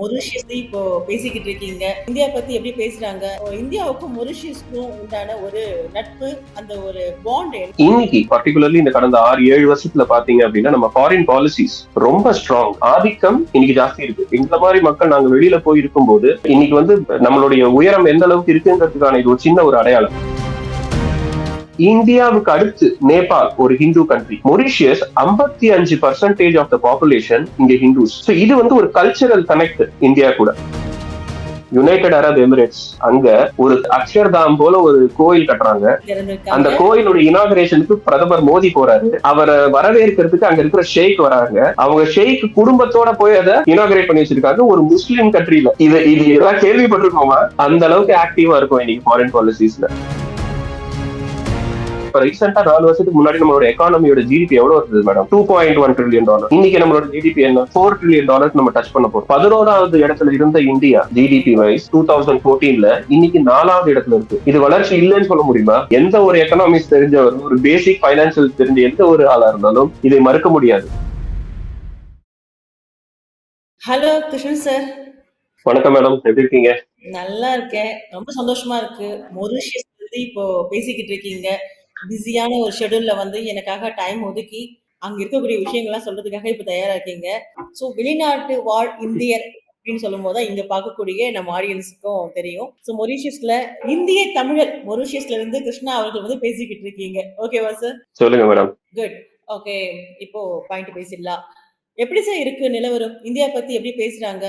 Mauritius இப்போ பேசிக்கிட்டு இருக்கீங்க. இந்தியா பத்தி எப்படி பேசுறாங்க? இந்தியாவுக்கும் மொரிஷியஸ்க்கும் உண்டான ஒரு நட்பு அந்த ஒரு பாண்ட் இன்னைக்கு பர்டிகுலர்லி இந்த கடந்த ஆறு ஏழு வருஷத்துல பாத்தீங்க அப்படின்னா நம்ம ஃபாரின் பாலிசிஸ் ரொம்ப ஸ்ட்ராங் ஆதிக்கம் இன்னைக்கு ஜாஸ்தி இருக்கு. இந்த மாதிரி மக்கள் நாங்க வெளியில போய் இருக்கும்போது இன்னைக்கு வந்து நம்மளுடைய உயரம் எந்த அளவுக்கு இருக்குங்கிறதுக்கான இது ஒரு சின்ன ஒரு அடையாளம். இந்தியாவுக்கு அடுத்து நேபாள் ஒரு ஹிந்து கண்ட்ரி மொரிஷியஸ் ஐம்பத்தி அஞ்சு பர்சன்டேஜ் ஆஃப் த பாப்புலேஷன் இங்க ஹிந்துஸ். இது வந்து ஒரு கல்ச்சரல் கனெக்ட் இந்தியா கூட. யுனைடெட் அரப் எமிரேட்ஸ் அங்க ஒரு அக்ஷர்தாம் போல ஒரு கோயில் கட்டுறாங்க. அந்த கோயிலோட இனாகரேஷனுக்கு பிரதமர் மோடி போறாரு. அவரை வரவேற்கிறதுக்கு அங்க இருக்கிற ஷேக் வராங்க. அவங்க ஷேக் குடும்பத்தோட போய் அதை இனாகரேட் பண்ணி வச்சிருக்காங்க. ஒரு முஸ்லீம் கண்ட்ரில இது இது எல்லாம் கேள்விப்பட்டிருக்கோமா? அந்த அளவுக்கு ஆக்டிவா இருக்கும் இன்னைக்கு ஃபாரின் பாலிசிஸ்ல இப்ப ரீசெண்டா நாலு வருஷத்துக்கு முன்னாடி நம்மளோட எக்கானமியோட ஜிடிபி எவ்வளவு இருந்தது madam two point one trillion dollar இன்னைக்கு நம்மளோட ஜிடிபி என்ன? ஃபோர் ட்ரில்லியன் டாலர் நம்ம டச் பண்ண போறோம். பதினோராவது இடத்துல இருந்த India GDP wise two thousand போர்டீன்ல இன்னைக்கு நாலாவது இடத்துல இருக்கு. இது வளர்ச்சி இல்லைன்னு சொல்ல முடியுமா? எந்த ஒரு எக்கனாமிக்ஸ் தெரிஞ்சவர் ஒரு பேசிக் பைனான்சியல் தெரிஞ்ச எந்த ஒரு ஆளா இருந்தாலும் இதை மறுக்க முடியாது. ஹலோ கிருஷ்ணன் சார் வணக்கம் மேடம் எப்படி இருக்கீங்க? நல்லா இருக்கேன். ரொம்ப சந்தோஷமா இருக்கு. மொரிஷியஸ் இப்போ பேசிக்கிட்டு இருக்கீங்க. பிஸியான ஒரு ஷெடியூல்ல வந்து எனக்காக டைம் ஒதுக்கி அங்க இருக்கக்கூடிய விஷயங்கள்லாம் சொல்றதுக்காக இப்ப தயாரா இருக்கீங்க. ஸோ வெளிநாட்டு வாழ் இந்தியர் அப்படின்னு சொல்லும் போது இங்க பார்க்கக்கூடிய நம்ம ஆடியன்ஸுக்கும் தெரியும். ஸோ மொரிஷியஸ்ல இந்திய தமிழர் மொரிஷியஸ்ல இருந்து கிருஷ்ணா அவர்கள் வந்து பேசிக்கிட்டு இருக்கீங்க. ஓகேவா சார் சொல்லுங்க மேடம் குட் ஓகே இப்போ பாயிண்ட் பேசிடலாம். எப்படி சார் இருக்கு நிலவரம்? இந்தியா பத்தி எப்படி பேசுறாங்க?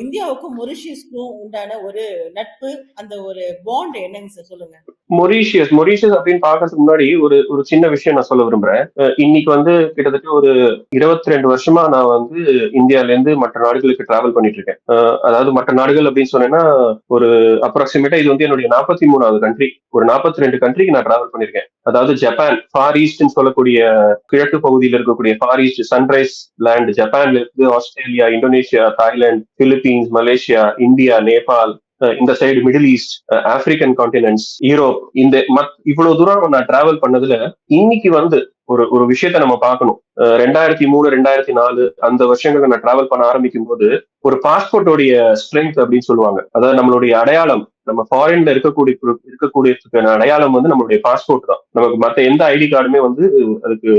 இந்தியாவுக்கும் மொரிஷியஸ்க்கும் உண்டான ஒரு நட்பு அந்த ஒரு பாண்ட் என்னங்க சார் சொல்லுங்க? மொரிஷியஸ் மொரிஷியஸ் அப்படின்னு பாக்குறதுக்கு முன்னாடி ஒரு ஒரு சின்ன விஷயம் நான் சொல்ல விரும்புறேன். இன்னைக்கு வந்து கிட்டத்தட்ட ஒரு இருபத்தி ரெண்டு வருஷமா நான் வந்து இந்தியால இருந்து மற்ற நாடுகளுக்கு டிராவல் பண்ணிட்டு இருக்கேன் அதாவது மற்ற நாடுகள் அப்படின்னு சொன்னேன்னா ஒரு அப்ராக்சிமேட்டா இது வந்து என்னுடைய நாற்பத்தி மூணாவது கண்ட்ரி ஒரு நாற்பத்தி ரெண்டு கண்ட்ரிக்கு நான் டிராவல் பண்ணிருக்கேன். அதாவது ஜப்பான் ஃபார் ஈஸ்ட்னு சொல்லக்கூடிய கிழக்கு பகுதியில் இருக்கக்கூடிய ஃபார் ஈஸ்ட் சன்ரைஸ் லேண்ட் ஜப்பான்ல இருந்து Australia Indonesia Thailand Philippines Malaysia India Nepal இந்த side middle east African continents Europe இந்த மத் இவ்வளவு தூரம் நான் டிராவல் பண்ணதுல இன்னைக்கு வந்து ஒரு ஒரு விஷயத்த நம்ம பார்க்கணும். ரெண்டாயிரத்தி மூணு ரெண்டாயிரத்தி நாலு அந்த வருஷங்கள்ல நான் டிராவல் பண்ண ஆரம்பிக்கும் போது ஒரு பாஸ்போர்ட்டோடைய ஸ்ட்ரென்த் அப்படின்னு சொல்லுவாங்க. அதாவது நம்மளுடைய அடையாளம் நம்ம ஃபாரின்ல இருக்கக்கூடிய இருக்கக்கூடிய அடையாளம் வந்து நம்மளுடைய பாஸ்போர்ட் தான். நமக்கு மத்த எந்த ஐடி கார்டுமே வந்து அதுக்கு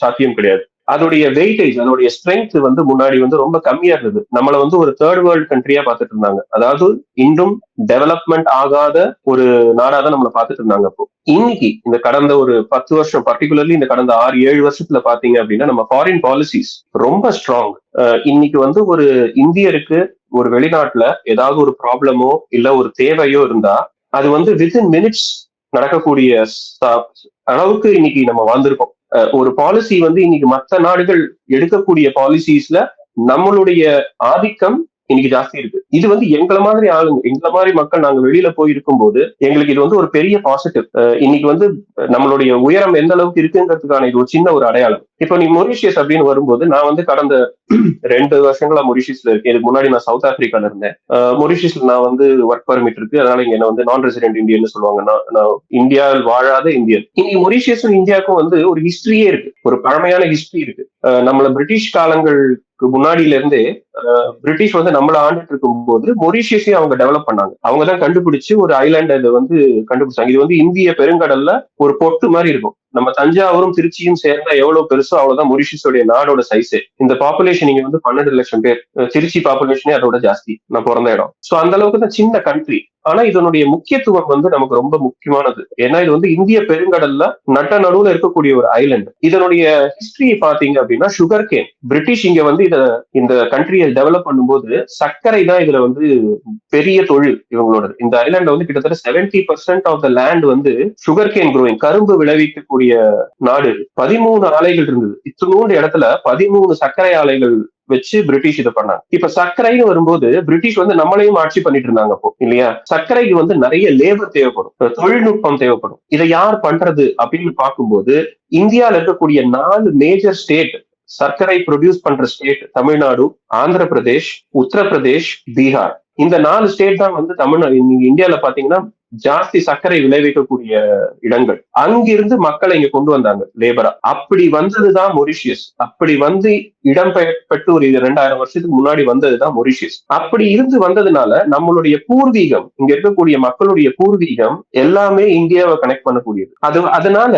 சாத்தியம் கிடையாது. அதோடைய வெயிட்டேஜ் அதோடைய ஸ்ட்ரென்த் வந்து முன்னாடி வந்து ரொம்ப கம்மியா இருந்தது. நம்மள வந்து ஒரு தேர்ட் வேர்ல்டு கண்ட்ரியா பார்த்துட்டு இருந்தாங்க. அதாவது இன்னும் டெவலப்மெண்ட் ஆகாத ஒரு நாடா தான் நம்மளை பார்த்துட்டு இருந்தாங்க அப்போ. இன்னைக்கு இந்த கடந்த ஒரு பத்து வருஷம் பர்டிகுலர்லி இந்த கடந்த ஆறு ஏழு வருஷத்துல பாத்தீங்க அப்படின்னா நம்ம ஃபாரின் பாலிசிஸ் ரொம்ப ஸ்ட்ராங் இன்னைக்கு வந்து ஒரு இந்தியருக்கு ஒரு வெளிநாட்டுல ஏதாவது ஒரு ப்ராப்ளமோ இல்ல ஒரு தேவையோ இருந்தா அது வந்து வித்தின் மினிட்ஸ் நடக்கக்கூடிய அளவுக்கு இன்னைக்கு நம்ம வாழ்ந்திருக்கோம். ஒரு பாலிசி வந்து இன்னைக்கு மற்ற நாடுகள் எடுக்கக்கூடிய பாலிசிஸ்ல நம்மளுடைய ஆதிக்கம் இன்னைக்கு ஜாஸ்தி இருக்கு. இது வந்து எங்களை மாதிரி ஆளுங்க எங்களை மாதிரி மக்கள் நாங்க வெளியில போய் இருக்கும்போது எங்களுக்கு இது வந்து ஒரு பெரிய பாசிட்டிவ் இன்னைக்கு வந்து நம்மளுடைய உயரம் எந்த அளவுக்கு இருக்குங்கிறதுக்கான இது ஒரு சின்ன ஒரு அடையாளம். இப்போ நீ மொரிஷியஸ் அப்படின்னு வரும்போது நான் வந்து கடந்த ரெண்டு வருஷங்களா மொரிஷியஸ்ல இருக்கேன். இதுக்கு முன்னாடி நான் சவுத் ஆப்பிரிக்கால இருந்தேன். மொரிஷியஸ்ல நான் வந்து ஒர்க் பர்மிட் இருக்கு. அதனால இங்க என்ன வந்து நான் ரெசிடென்ட் இந்தியன் சொல்லுவாங்க. நான் இந்தியாவில் வாழாத இந்தியன். இன்னைக்கு மொரிஷியஸும் இந்தியாவுக்கும் வந்து ஒரு ஹிஸ்டரியே இருக்கு. ஒரு பழமையான ஹிஸ்டரி இருக்கு. நம்மள பிரிட்டிஷ் காலங்களுக்கு முன்னாடியில இருந்தே பிரிட்டிஷ் வந்து நம்மள ஆண்டுட்டு போது மொரிஷியஸையும் அவங்க டெவலப் பண்ணாங்க. அவங்க தான் கண்டுபிடிச்சு ஒரு ஐலாண்ட் இதை வந்து கண்டுபிடிச்சாங்க. இது வந்து இந்திய பெருங்கடல்ல ஒரு பொட்டு மாதிரி இருக்கும். நம்ம தஞ்சாவூரும் திருச்சியும் சேர்ந்தா எவ்வளவு பெருசோ அவ்வளவுதான் மொரிஷியஸோடைய நாடோட சைஸே இந்த பாப்புலேஷன் இங்க வந்து பன்னெண்டு லட்சம் பேர். திருச்சி பாப்புலேஷனே அதோட ஜாஸ்தி. நான் பிறந்த இடம். சோ அந்த அளவுக்கு தான் சின்ன கண்ட்ரி ஆனா இதனுடைய முக்கியத்துவம் வந்து நமக்கு ரொம்ப முக்கியமானது. ஏன்னா இது வந்து இந்திய பெருங்கடல்ல நட்ட நடுவுல இருக்கக்கூடிய ஒரு ஐலண்ட் இதனுடைய ஹிஸ்டரி பாத்தீங்க அப்படின்னா சுகர் கேன் பிரிட்டிஷ் இங்க வந்து இத இந்த கண்ட்ரியை டெவலப் பண்ணும்போது சர்க்கரை தான் இதுல வந்து பெரிய தொழில் இவங்களோட இந்த ஐலாண்ட் வந்து கிட்டத்தட்ட seventy percent of the land வந்து சுகர் கேன் குரோயிங் கரும்பு விளைவிக்கக்கூடிய நாடு பதிமூணு ஆலைகள் இருந்தது. இத்தினூண்டு இடத்துல பதிமூணு சர்க்கரை ஆலைகள் வச்சு பிரிட்டிஷ் இதை பண்ணாங்க. இப்ப சர்க்கரைன்னு வரும்போது பிரிட்டிஷ் வந்து நம்மளையும் ஆட்சி பண்ணிட்டு இருந்தாங்க அப்போ இல்லையா? சர்க்கரைக்கு வந்து நிறைய லேபர் தேவைப்படும். தொழில்நுட்பம் தேவைப்படும். இதை யார் பண்றது அப்படின்னு பார்க்கும்போது இந்தியாவில் இருக்கக்கூடிய நாலு மேஜர் ஸ்டேட் சர்க்கரை ப்ரொடியூஸ் பண்ற ஸ்டேட் தமிழ்நாடு ஆந்திர பிரதேஷ் உத்தரப்பிரதேஷ் பீகார். இந்த நாலு ஸ்டேட் தான் வந்து தமிழ்நாடு இந்தியாவில இந்தியால பாத்தீங்கன்னா ஜாஸ்தி சர்க்கரை விளைவிக்கக்கூடிய இடங்கள். அங்கிருந்து மக்களை இங்க கொண்டு வந்தாங்க லேபரா. அப்படி வந்ததுதான் மொரிஷியஸ். அப்படி வந்து இடம்பெயர்பட்டு ஒரு ரெண்டாயிரம் வருஷத்துக்கு முன்னாடி வந்ததுதான் மொரிஷியஸ். அப்படி இருந்து வந்ததுனால நம்மளுடைய பூர்வீகம் இங்க இருக்கக்கூடிய மக்களுடைய பூர்வீகம் எல்லாமே இந்தியாவை கனெக்ட் பண்ணக்கூடியது. அது அதனால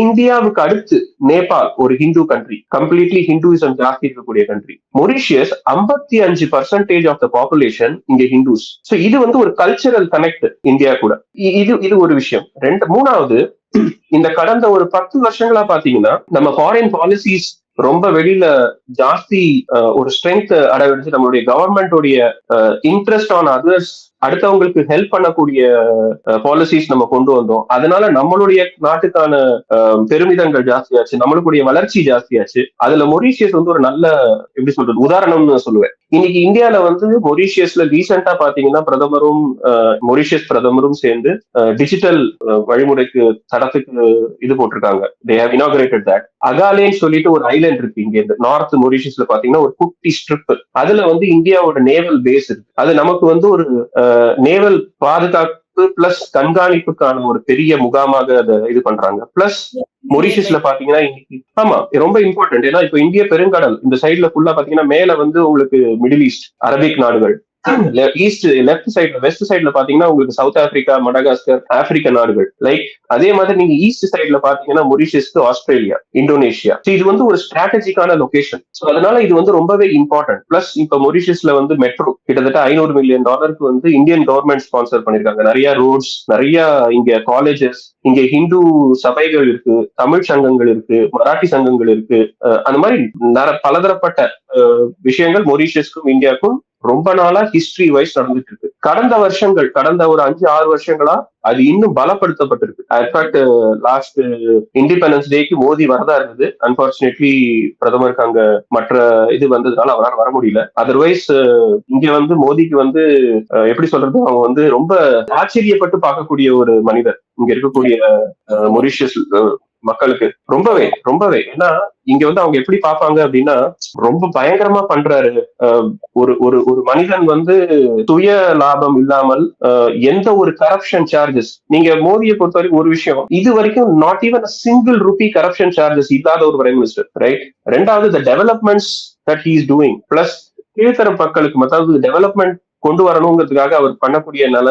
இந்தியாவுக்கு அடுத்து நேபாள் ஒரு ஹிந்து கண்ட்ரி கம்ப்ளீட்லி ஹிந்துவிசம் ஜாஸ்தி இருக்கக்கூடிய கண்ட்ரி மொரிஷியஸ் ஐம்பத்தி அஞ்சு பர்சன்டேஜ் ஆஃப் த பாப்புலேஷன் இங்க ஹிந்துஸ் இது வந்து ஒரு கல்ச்சரல் கனெக்ட் இந்தியா கூட இ- இது இது ஒரு விஷயம். ரெண்டு மூணாவது இந்த கடந்த ஒரு பத்து வருஷங்களா பாத்தீங்கன்னா நம்ம ஃபாரின் பாலிசிஸ் ரொம்ப வெளியில ஜாஸ்தி ஒரு ஸ்ட்ரென்த் அடைவெடுத்து நம்மளுடைய கவர்மெண்டோடைய இன்ட்ரெஸ்ட் ஆன் அதர்ஸ் அடுத்தவங்களுக்கு ஹெல்ப் பண்ணக்கூடிய பாலிசிஸ் நம்ம கொண்டு வந்தோம். அதனால நம்மளுடைய நாட்டுக்கான பெருமிதங்கள் ஜாஸ்தியாச்சு நம்மளுடைய வளர்ச்சி ஜாஸ்தியாச்சு. அதுல மொரீஷியஸ் வந்து ஒரு நல்ல எப்படி சொல்றது உதாரணம்னு சொல்லுவேன். இன்னைக்கு இந்தியால வந்து மொரீஷியஸ்ல ரீசெண்டா பாத்தீங்கன்னா பிரதமரும் மொரிஷியஸ் மொரீஷியஸ் பிரதமரும் சேர்ந்து டிஜிட்டல் வழிமுறைக்கு தடத்துக்கு இது போட்டிருக்காங்க. தே ஹவ் இனாகரேட்டட் தட் அகாலேன்னு சொல்லிட்டு ஒரு ஐலண்ட் இருக்கு இங்க இந்த நார்த் மொரீஷியஸ்ல பாத்தீங்கன்னா ஒரு குட்டி ஸ்ட்ரிப் அதுல வந்து இந்தியாவோட நேவல் பேஸ் இருக்கு. அது நமக்கு வந்து ஒரு நேவல் பாதுகாப்பு பிளஸ் கண்காணிப்புக்கான ஒரு பெரிய முகாமாக அதை இது பண்றாங்க. பிளஸ் மொரிஷியஸ்ல பாத்தீங்கன்னா இன்னைக்கு ஆமா ரொம்ப இம்பார்ட்டன்ட் ஏன்னா இப்போ இந்திய பெருங்கடல் இந்த சைடுல ஃபுல்லா பாத்தீங்கன்னா மேல வந்து உங்களுக்கு மிடில் ஈஸ்ட் அரபிக் நாடுகள். ஈஸ்ட் லெஃப்ட் சைடுல வெஸ்ட் சைடுல பாத்தீங்கன்னா உங்களுக்கு சவுத் ஆப்பிரிக்கா மடகாஸ்கர் ஆப்பிரிக்க நாடுகள். லைக் அதே மாதிரி நீங்க ஈஸ்ட் சைடுல பாத்தீங்கன்னா மொரிஷியஸ்க்கு ஆஸ்திரேலியா இந்தோனேஷியா இது வந்து ஒரு ஸ்ட்ராட்டஜிக்கான லொகேஷன் ஸோ அதனால இது வந்து ரொம்பவே இம்பார்ட்டன்ட் பிளஸ் இப்ப மொரிஷியஸ்ல வந்து மெட்ரோ கிட்டத்தட்ட ஐநூறு மில்லியன் டாலருக்கு வந்து இந்தியன் கவர்மெண்ட் ஸ்பான்சர் பண்ணிருக்காங்க. நிறைய ரோட்ஸ் நிறைய இங்க காலேஜஸ் இங்க ஹிந்து சபைகள் இருக்கு தமிழ் சங்கங்கள் இருக்கு மராட்டி சங்கங்கள் இருக்கு. அந்த மாதிரி பலதரப்பட்ட விஷயங்கள் மொரிஷியஸ்க்கும் இந்தியாவுக்கும் ரொம்ப நாளா ஹிஸ்டரி வைஸ் நடந்துட்டு இருக்கு. கடந்த வருஷங்கள் கடந்த ஒரு அஞ்சு ஆறு வருஷங்களா அது இன்னும் பலப்படுத்தப்பட்டிருக்கு. இன்ஃபேக்ட் லாஸ்ட் இண்டிபெண்டன்ஸ் டேக்கு மோதி வரதா இருந்தது. அன்பார்ச்சுனேட்லி பிரதமருக்கு அங்க மற்ற இது வந்ததுனால அவரால் வர முடியல. அதர்வைஸ் இங்க வந்து மோடிக்கு வந்து எப்படி சொல்றது அவங்க வந்து ரொம்ப ஆச்சரியப்பட்டு பார்க்கக்கூடிய ஒரு மனிதர். இங்க இருக்கக்கூடிய மொரிஷியஸ் மக்களுக்கு. ரொம்பவே ரொம்பவே. ஏன்னா இங்க வந்து அவங்க எப்படி பாப்பாங்க அப்படின்னா ரொம்ப பயங்கரமா பண்றாரு. ஒரு ஒரு ஒரு மனிதன் வந்து துய லாபம் இல்லாமல் எந்த ஒரு கரப்ஷன் சார்ஜஸ் நீங்க மோடியை பொறுத்த வரைக்கும் ஒரு விஷயம் இது வரைக்கும் not even single rupee corruption charges இல்லாத ஒரு பிரைம் மினிஸ்டர் ரைட் ரெண்டாவது the developments that he's doing plus கீழ்த்தர மக்களுக்கு அதாவது டெவலப்மெண்ட் கொண்டு வரணுங்கிறதுக்காக அவர் பண்ணக்கூடிய நல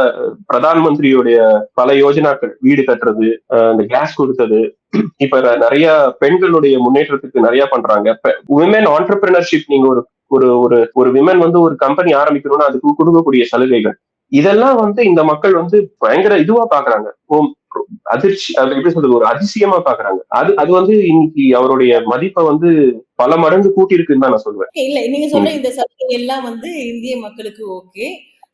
பிரதான் மந்திரியுடைய பல யோஜனாக்கள் வீடு கட்டுறது அஹ், இந்த கேஸ் கொடுத்தது. இப்ப நிறைய பெண்களுடைய முன்னேற்றத்துக்கு நிறைய பண்றாங்க. விமன் ஆண்டர்பிரினர்ஷிப் நீங்க ஒரு ஒரு ஒரு ஒரு விமன் வந்து ஒரு கம்பெனி ஆரம்பிக்கணும்னா அதுக்கு கொடுக்கக்கூடிய சலுகைகள். இதெல்லாம் வந்து இந்த மக்கள் வந்து பயங்கர இதுவா பாக்குறாங்க. அதிர்ச்சி அது எப்படி சொல்றது? ஒரு அதிசயமா பாக்குறாங்க. அது அது வந்து இன்னைக்கு அவருடைய மதிப்பை வந்து பல மடங்கு கூட்டியிருக்குன்னு தான் நான் சொல்லுவேன். இல்ல நீங்க சொல்ற இந்த சலுகை எல்லாம் வந்து இந்திய மக்களுக்கு ஓகே.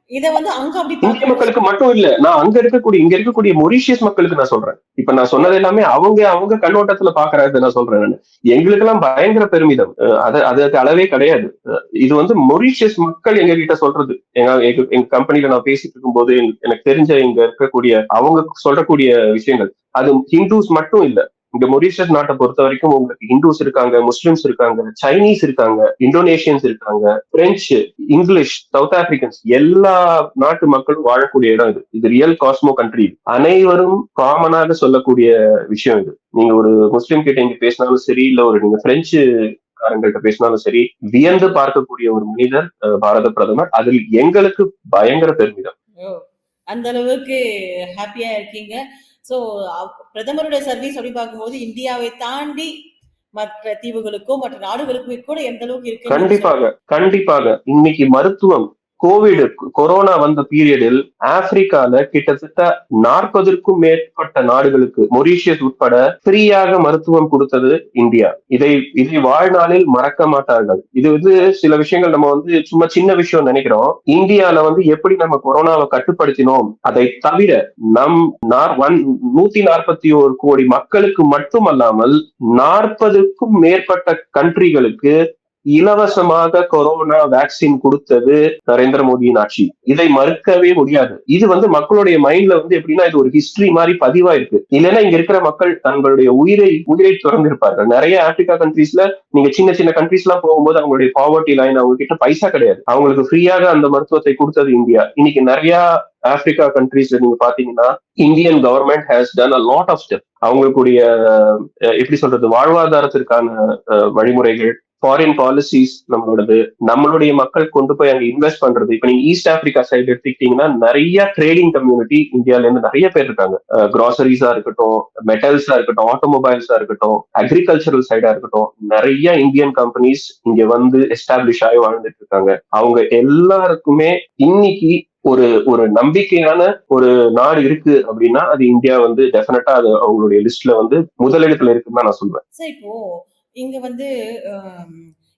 இத வந்து அங்க அப்படி இந்திய மக்களுக்கு மட்டும் இல்ல நான் அங்க இருக்கக்கூடிய இங்க இருக்கக்கூடிய மொரிஷியஸ் மக்களுக்கு நான் சொல்றேன். இப்ப நான் சொன்னது எல்லாமே அவங்க அவங்க கண்ணோட்டத்துல பாக்குறாங்க நான் சொல்றேன் நானு. எங்களுக்கு எல்லாம் பயங்கர பெருமிதம். அது அதுக்கு அளவே கிடையாது. இது வந்து மொரிஷியஸ் மக்கள் எங்க கிட்ட சொல்றது. எங்க எங்க- கம்பெனில நான் பேசிட்டு இருக்கும்போது எனக்கு- எனக்கு தெரிஞ்ச இங்க இருக்கக்கூடிய அவங்க சொல்லக்கூடிய விஷயங்கள். அது ஹிந்துஸ் மட்டும் இல்ல. இந்த மொரிஷியஸ் நாட்டை பொறுத்த வரைக்கும் உங்களுக்கு ஹிந்துஸ் இருக்காங்க முஸ்லிம்ஸ் இருக்காங்க சைனீஸ் இருக்காங்க இந்தோனேஷியன்ஸ் இருக்காங்க பிரெஞ்சு இங்கிலீஷ் சவுத் ஆப்பிரிக்கன்ஸ் எல்லா நாட்டு மக்களும் வாழக்கூடிய இடம் இது. இது ரியல் காஸ்மோ கண்ட்ரி அனைவரும் காமனாக சொல்லக்கூடிய விஷயம் இது. நீங்க ஒரு முஸ்லீம் கிட்ட இங்க பேசினாலும் சரி இல்ல ஒரு நீங்க பிரெஞ்சு காரங்கள்ட்ட பேசினாலும் சரி வியந்து பார்க்கக்கூடிய ஒரு மனிதர் பாரத பிரதமர். அதில் எங்களுக்கு பயங்கர பெருமிதம். அந்த அளவுக்கு ஹாப்பியா இருக்கீங்க. சோ பிரதமருடைய சர்வீஸ் அப்படி பார்க்கும்போது இந்தியாவை தாண்டி மற்ற தீவுகளுக்கோ மற்ற நாடுகளுக்குமே கூட எந்த அளவுக்கு இருக்கு கண்டிப்பாக கண்டிப்பாக. இன்னைக்கு மருத்துவம் கோவிட் கொரோனா வந்த பீரியடில் ஆப்பிரிக்கால கிட்டத்தட்ட நாற்பதற்கும் மேற்பட்ட நாடுகளுக்கு மொரீஷியஸ் உட்பட ஃப்ரீயாக மருத்துவம் கொடுத்தது இந்தியா. இதை இதை வாழ்நாளில் மறக்க மாட்டார்கள். இது வந்து சில விஷயங்கள் நம்ம வந்து சும்மா சின்ன விஷயம் நினைக்கிறோம். இந்தியால வந்து எப்படி நம்ம கொரோனாவை கட்டுப்படுத்தினோம்? அதை தவிர நம் ஒன் நூத்தி நாற்பத்தி ஒரு கோடி மக்களுக்கு மட்டுமல்லாமல் நாற்பதுக்கும் மேற்பட்ட கண்ட்ரிகளுக்கு இலவசமாக கொரோனா வேக்சின் கொடுத்தது நரேந்திர மோடியின் ஆட்சி. இதை மறுக்கவே முடியாது. இது வந்து மக்களுடைய மைண்ட்ல வந்து எப்படின்னா இது ஒரு ஹிஸ்டரி மாதிரி பதிவா இருக்கு இல்லைன்னா இங்க இருக்கிற மக்கள் தங்களுடைய உயிரை உயிரை திறந்திருப்பார்கள். நிறைய ஆப்பிரிக்கா கண்ட்ரீஸ்ல நீங்க சின்ன சின்ன கண்ட்ரீஸ் எல்லாம் போகும்போது அவங்களுடைய பாவர்ட்டி லைன் அவங்க கிட்ட பைசா கிடையாது. அவங்களுக்கு ஃப்ரீயாக அந்த மருத்துவத்தை கொடுத்தது இந்தியா. இன்னைக்கு நிறைய ஆப்பிரிக்கா கண்ட்ரீஸ்ல நீங்க பாத்தீங்கன்னா Indian government has done a lot of step அவங்களுடைய எப்படி சொல்றது வாழ்வாதாரத்திற்கான வழிமுறைகள் ஃபாரின் பாலிசிஸ் நம்மளோடது நம்மளுடைய மக்கள் கொண்டு போய் அங்க இன்வெஸ்ட் பண்றது. இப்ப நீங்க ஈஸ்ட் ஆப்பிரிக்கா சைடு எடுத்துக்கிட்டீங்கன்னா நிறைய ட்ரேடிங் கம்யூனிட்டி இந்தியால இருந்து நிறைய பேர் இருக்காங்க. கிராசரிஸா இருக்கட்டும் மெட்டல்ஸா இருக்கட்டும் ஆட்டோமொபைல்ஸா இருக்கட்டும் அக்ரிகல்ச்சரல் சைடா இருக்கட்டும் நிறைய இந்தியன் கம்பெனிஸ் இங்க வந்து எஸ்டாப்ளிஷ் ஆகி வாழ்ந்துட்டு இருக்காங்க. அவங்க எல்லாருக்குமே இன்னைக்கு ஒரு ஒரு நம்பிக்கையான ஒரு நாடு இருக்கு அப்படின்னா அது இந்தியா வந்து டெஃபினட்டா அது அவங்களுடைய லிஸ்ட்ல வந்து முதலிடத்துல இருக்குன்னு தான் நான் சொல்லுவேன் இப்போ இங்க வந்து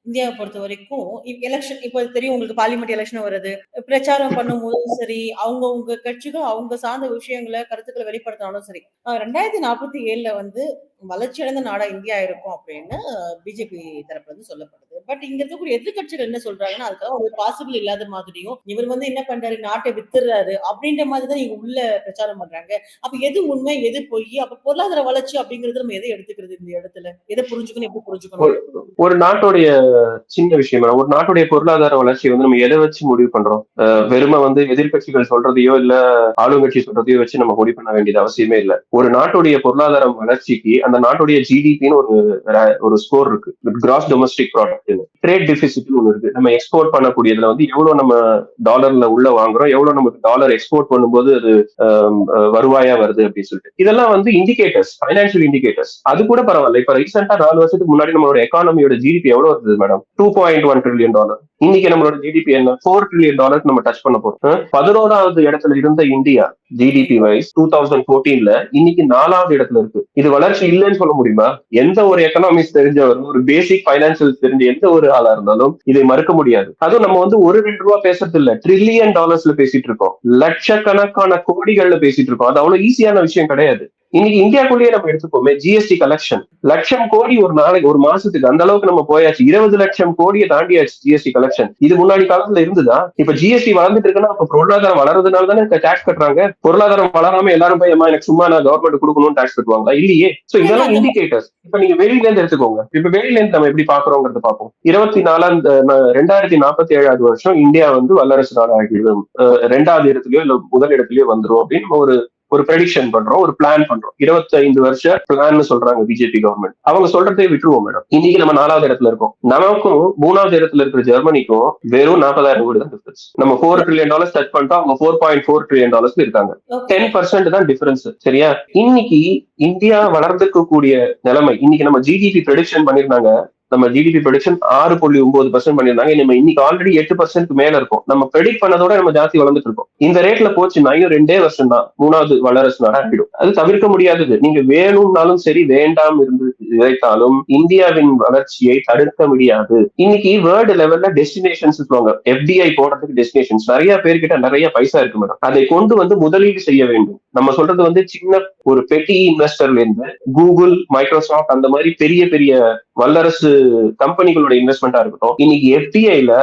இந்தியாவை பொறுத்த வரைக்கும் எலெக்ஷன் இப்போ தெரியும் உங்களுக்கு பார்லிமெண்ட் எலெக்ஷன் வருது பிரச்சாரம் பண்ணும்போதும் சரி அவங்க உங்க கட்சிகள் அவங்க சார்ந்த விஷயங்களை கருத்துக்களை வெளிப்படுத்தினாலும் சரி ரெண்டாயிரத்தி நாற்பத்தி ஏழுல வந்து வளர்ச்சியடைந்த நாடா இந்தியா இருக்கும் அப்படின்னு பிஜேபி தரப்புல இருந்து சொல்லப்படுது. பட் இங்க இருக்கக்கூடிய எதிர்கட்சிகள் என்ன சொல்றாங்கன்னா அதுக்காக ஒரு பாசிபிள் இல்லாத மாதிரியும் இவர் வந்து என்ன பண்றாரு நாட்டை வித்துறாரு அப்படின்ற மாதிரி தான் இங்க உள்ள பிரச்சாரம் பண்றாங்க. அப்ப எது உண்மை எது பொய் அப்ப பொருளாதார வளர்ச்சி அப்படிங்கறது நம்ம எதை எடுத்துக்கிறது இந்த இடத்துல? எதை புரிஞ்சுக்கணும் எப்படி புரிஞ்சுக்கணும்? ஒரு நாட்டுடைய சின்ன விஷயம் ஒரு நாட்டுடைய பொருளாதார வளர்ச்சி வந்து நம்ம எதை வச்சு முடிவு பண்றோம்? வெறுமை வந்து எதிர்கட்சிகள் சொல்றதையோ இல்ல ஆளுங்கட்சி சொல்றதையோ வச்சு நம்ம முடிவு பண்ண வேண்டியது அவசியமே இல்ல. ஒரு நாட்டுடைய பொருளாதார வளர்ச்சிக்கு அந்த நாட்டுடைய ஜிடிபின்னு ஒரு ஒரு ஸ்கோர் இருக்கு. Gross domestic product trade deficit ஒன்று இருக்கு. நம்ம எக்ஸ்போர்ட் பண்ணக்கூடியதுல வந்து எவ்வளவு நம்ம டாலர்ல உள்ள வாங்குறோம் எவ்வளவு நமக்கு டாலர் எக்ஸ்போர்ட் பண்ணும்போது அது வருவாயா வருது அப்படின்னு சொல்லிட்டு. இதெல்லாம் வந்து இண்டிகேட்டர்ஸ் ஃபைனான்சியல் இண்டிகேட்டர்ஸ் அது கூட பரவாயில்ல. இப்ப ரீசெண்டா நாலு வருஷத்துக்கு முன்னாடி நம்மளோட எக்கானமியோட ஜிடிபி எவ்வளவு இருந்தது madam two point one trillion dollar இன்னைக்கு நம்மளோட ஜிடிபி என்ன? ஃபோர் ட்ரில்லியன் டாலர் நம்ம டச் பண்ண போறோம். பதினோராவது இடத்துல இருந்த India GDP wise two thousand ஃபோர்டீன்ல இன்னைக்கு நாலாவது இடத்துல இருக்கு. இது வளர்ச்சி இல்லைன்னு சொல்ல முடியுமா? எந்த ஒரு எக்கனாமிக்ஸ் தெரிஞ்சவரும் ஒரு பேசிக் பைனான்சியல் தெரிஞ்ச எந்த ஒரு ஆளா இருந்தாலும் இதை மறுக்க முடியாது. அதுவும் நம்ம வந்து ஒரு ரெண்டு ரூபா பேசுறது இல்ல ட்ரில்லியன் டாலர்ஸ்ல பேசிட்டு இருக்கோம். லட்சக்கணக்கான கோடிகள்ல பேசிட்டு இருக்கோம். அது அவ்வளவு ஈஸியான விஷயம் கிடையாது. இன்னைக்கு இந்தியாக்குள்ளேயே நம்ம எடுத்துப்போமே ஜிஎஸ்டி கலெக்ஷன் லட்சம் கோடி ஒரு நாளைக்கு ஒரு மாசத்துக்கு அந்த அளவுக்கு நம்ம போயாச்சு. இருபது லட்சம் கோடியை தாண்டியாச்சு ஜிஎஸ்டி கலெக்ஷன் இது முன்னாடி காலத்துல இருந்ததா? இப்ப ஜிஎஸ்டி வளர்ந்துட்டு இருக்குன்னா அப்ப பொருளாதாரம் வளர்றதுனால தானே டாக்ஸ் கட்டுறாங்க. பொருளாதாரம் வளராம எல்லாரும் போய் அம்மா எனக்கு சும்மா நான் கவர்மெண்ட் கொடுக்கணும்னு டாக்ஸ் கட்டுவாங்களா? இல்லையே. சோ இதெல்லாம் இண்டிகேட்டர்ஸ் இப்ப நீங்க வெளியில இருந்து எடுத்துக்கோங்க. இப்ப வெளியில இருந்து நம்ம எப்படி பாக்குறோங்கிறத பார்ப்போம். இருபத்தி நாலாம் ரெண்டாயிரத்தி நாற்பத்தி ஏழாவது வருஷம் இந்தியா வந்து வல்லரசு நாடு ஆகிடும் ரெண்டாவது இடத்துலயோ இல்ல முதல் இடத்துலயோ வந்துரும் அப்படின்னு ஒரு ஒரு ப்ரெடிக்ஷன் பண்றோம் ஒரு பிளான் பண்றோம். 25 வருஷ பிளான் சொல்றாங்க பிஜேபி கவர்மெண்ட் அவங்க சொல்றதை விட்டுருவோம் மேடம் இன்னைக்கு நம்ம நாலாவது இடத்துல இருக்கோம். நமக்கும் மூணாவது இடத்துல இருக்கிற ஜெர்மனிக்கும் வெறும் நாற்பதாயிரம் கோடி தான் டிஃபரன்ஸ் நம்ம ஃபோர் ட்ரில்லியன் டாலர்ஸ் டச் பண்ணிட்டோம் அவங்க four point four trillion dollars இருக்காங்க. டென் பர்சன்ட் தான் டிஃபரன்ஸ் சரியா? இன்னைக்கு இந்தியா வளர்ந்துக்கக்கூடிய நிலைமை இன்னைக்கு நம்ம ஜிடிபி ப்ரெடிக்ஷன் பண்ணிருந்தாங்க நம்ம ஜிடிபி ப்ரெடிக்ஷன் ஆறு புள்ளி ஒன்பது பர்சன்ட் பண்ணியிருந்தாங்க. நம்ம இன்னைக்கு ஆல்ரெடி எட்டு பர்சன்ட் மேல இருக்கும். நம்ம ப்ரெடிக்ட் பண்ணதோட நம்ம ஜாஸ்தி வளர்ந்துட்டு இருக்கோம். இந்த ரேட்ல போச்சுன்னா இன்னும் ரெண்டே வருஷம் தான். மூணாவது வல்லரசு ஆகிடும் அது தவிர்க்க முடியாதது. நீங்க வேணும்னாலும் சரி வேண்டாம் இருந்து இழைத்தாலும் இந்தியாவின் வளர்ச்சியை தடுக்க முடியாது. இன்னைக்கு வேர்ல்டு லெவல்ல டெஸ்டினேஷன்ஸ் சொல்லுவாங்க. எஃப்டிஐ போடுறதுக்கு டெஸ்டினேஷன்ஸ் நிறைய பேர்கிட்ட நிறைய பைசா இருக்கு மேடம் அதை கொண்டு வந்து முதலீடு செய்ய வேண்டும். நம்ம சொல்றது வந்து சின்ன ஒரு பெட்டி இன்வெஸ்டர்ல இருந்து கூகுள் மைக்ரோசாஃப்ட் அந்த மாதிரி பெரிய பெரிய வல்லரசு கம்பெனிகளோட இன்வெஸ்ட்மெண்ட்டா இருக்கட்டும் இன்னைக்கு எஃப்டிஐல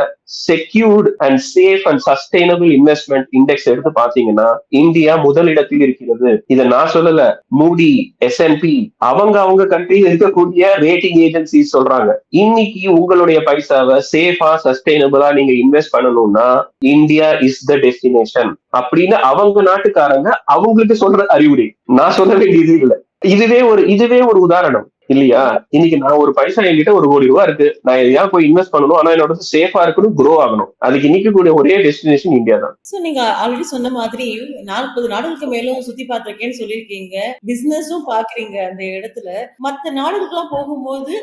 secured and safe and sustainable investment index எடுத்து பாத்தீங்கன்னா இந்தியா முதலிடத்தில் இருக்கிறது. இதை நான் சொல்லல. மூடி எஸ்என்பி அவங்க அவங்க கண்ட்ரியில் இருக்கக்கூடிய ரேட்டிங் ஏஜென்சி சொல்றாங்க. இன்னைக்கு உங்களுடைய பைசாவை சேஃபா சஸ்டைனபிளா நீங்க இன்வெஸ்ட் பண்ணணும்னா இந்தியா இஸ் த டெஸ்டினேஷன் அப்படின்னு அவங்க நாட்டுக்காரங்க அவங்களுக்கு சொல்ற அறிவுரை. நான் சொல்ல வேண்டியது இல்லை. இதுவே ஒரு இதுவே ஒரு உதாரணம். இல்லையா? இன்னைக்கு நான் ஒரு பைசா என்கிட்ட ஒரு கோடி ரூபா இருக்கு. நான் எதையா போய் இன்வெஸ்ட் பண்ணணும். ஆனா என்னோட சேஃபா இருக்கணும் க்ரோ ஆகணும். அதுக்கு நிக்கக்கூடிய ஒரே டெஸ்டினேஷன் இந்தியா தான். சோ நீங்க ஆல்ரெடி சொன்ன மாதிரி நாற்பது நாடுகளுக்கு மேலும் சுத்தி பார்த்திருக்கேன்னு சொல்லியிருக்கீங்க. பிசினஸும் பாக்குறீங்க அந்த இடத்துல. மத்த நாடுகளுக்கெல்லாம் போகும்போது